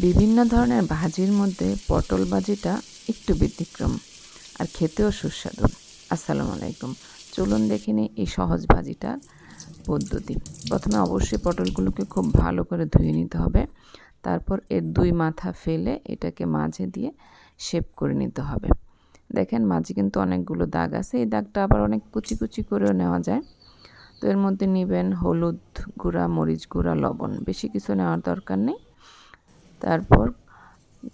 বিভিন্ন ধরনের ভাজির মধ্যে পটল ভাজিটা একটু ব্যতিক্রম আর খেতেও সুস্বাদু। আসসালামু আলাইকুম। চলুন দেখে নিই এই সহজ ভাজিটার পদ্ধতি। প্রথমে অবশ্যই পটলগুলোকে খুব ভালো করে ধুয়ে নিতে হবে। তারপর এর দুই মাথা ফেলে এটাকে মাঝে দিয়ে শেপ করে নিতে হবে। দেখেন মাঝে কিন্তু অনেকগুলো দাগ আছে, এই দাগটা আবার অনেক কুচি কুচি করেও নেওয়া যায়। তো এর মধ্যে নেবেন হলুদ গুঁড়া, মরিচ গুঁড়া, লবণ। বেশি কিছু নেওয়ার দরকার নেই। তারপর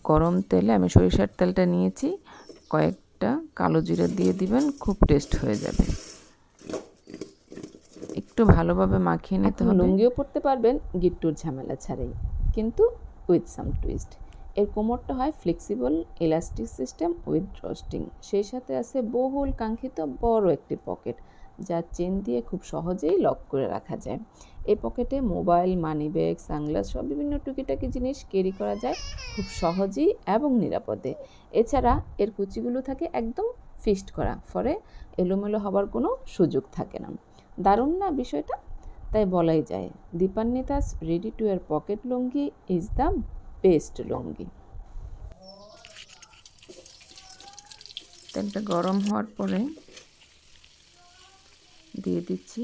গরম তেলে আমি সরিষার তেলটা নিয়েছি কয়েকটা কালো জিরা দিয়ে দিবেন খুব টেস্ট হয়ে যাবে। একটু ভালোভাবে মাখিয়ে নিতে হবে। লুঙ্গিও পরতে পারবেন গিট্টুর ঝামেলা ছাড়াই কিন্তু উইথ সাম টুইস্ট এর কোমরটা হয় flexible elastic system with drawstring সেই সাথে আছে বহুল কাঙ্ক্ষিত বড় একটি পকেট যা চেন দিয়ে খুব সহজেই লক করে রাখা যায়। এই পকেটে মোবাইল, মানি ব্যাগ, সানগ্লাস সব বিভিন্ন টুকিটাকি জিনিস ক্যারি করা যায় খুব সহজেই এবং নিরাপদে। এছাড়া এর কুচিগুলো থাকে একদম ফিস্ট করা, ফলে এলোমেলো হবার কোনো সুযোগ থাকে না। দারুণ না বিষয়টা? তাই বলাই যায়, Dipanwita's ready to air pocket lungi is the best lungi. তেলটা গরম হওয়ার পরে দিয়ে দিচ্ছি।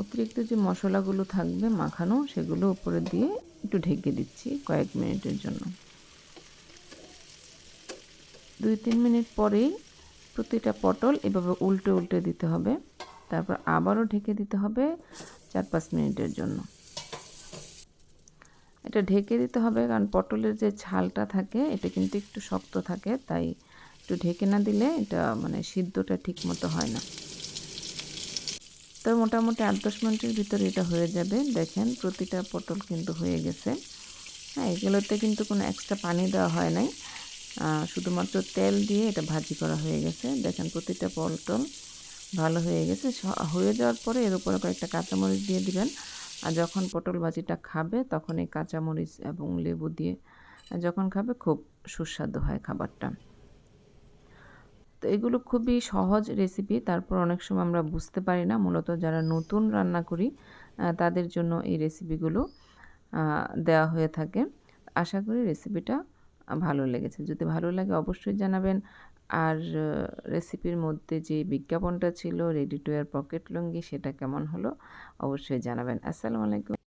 অতিরিক্ত যে মশলাগুলো থাকবে মাখানো, সেগুলো উপরে দিয়ে একটু ঢেকে দিচ্ছি কয়েক মিনিটের জন্য। দুই তিন মিনিট পরেই প্রতিটা পটল এভাবে উল্টে উল্টে দিতে হবে। তারপর আবারও ঢেকে দিতে হবে চার পাঁচ মিনিটের জন্য। এটা ঢেকে দিতে হবে কারণ পটলের যে ছালটা থাকে, এটা কিন্তু একটু শক্ত থাকে, তাই একটু ঢেকে না দিলে এটা মানে সিদ্ধটা ঠিক মতো হয় না। তো মোটামুটি আট দশ মিনিটের ভিতরে এটা হয়ে যাবে। দেখেন প্রতিটা পটল কিন্তু হয়ে গেছে। হ্যাঁ এগুলোতে কিন্তু কোনো এক্সট্রা পানি দেওয়া হয় নাই। শুধুমাত্র তেল দিয়ে এটা ভাজি করা হয়ে গেছে। দেখেন প্রতিটা পটল ভালো হয়ে গেছে। হয়ে যাওয়ার পরে এর উপরে কয়েকটা কাঁচামরিচ দিয়ে দিবেন। আর যখন পটল ভাজিটা খাবে, তখন এই কাঁচামরিচ এবং লেবু দিয়ে, যখন খাবে খুব সুস্বাদু হয় খাবারটা। তো এগুলো খুবই সহজ রেসিপি তারপর অনেক সময় আমরা বুঝতে পারি না। মূলত যারা নতুন রান্না করি তাদের জন্য এই রেসিপিগুলো দেওয়া হয়ে থাকে। আশা করি রেসিপিটা ভালো লেগেছে। যদি ভালো লাগে অবশ্যই জানাবেন। আর রেসিপির মধ্যে যে বিজ্ঞাপনটা ছিল ready to air pocket lungi, সেটা কেমন হলো, অবশ্যই জানাবেন। আসসালামু আলাইকুম।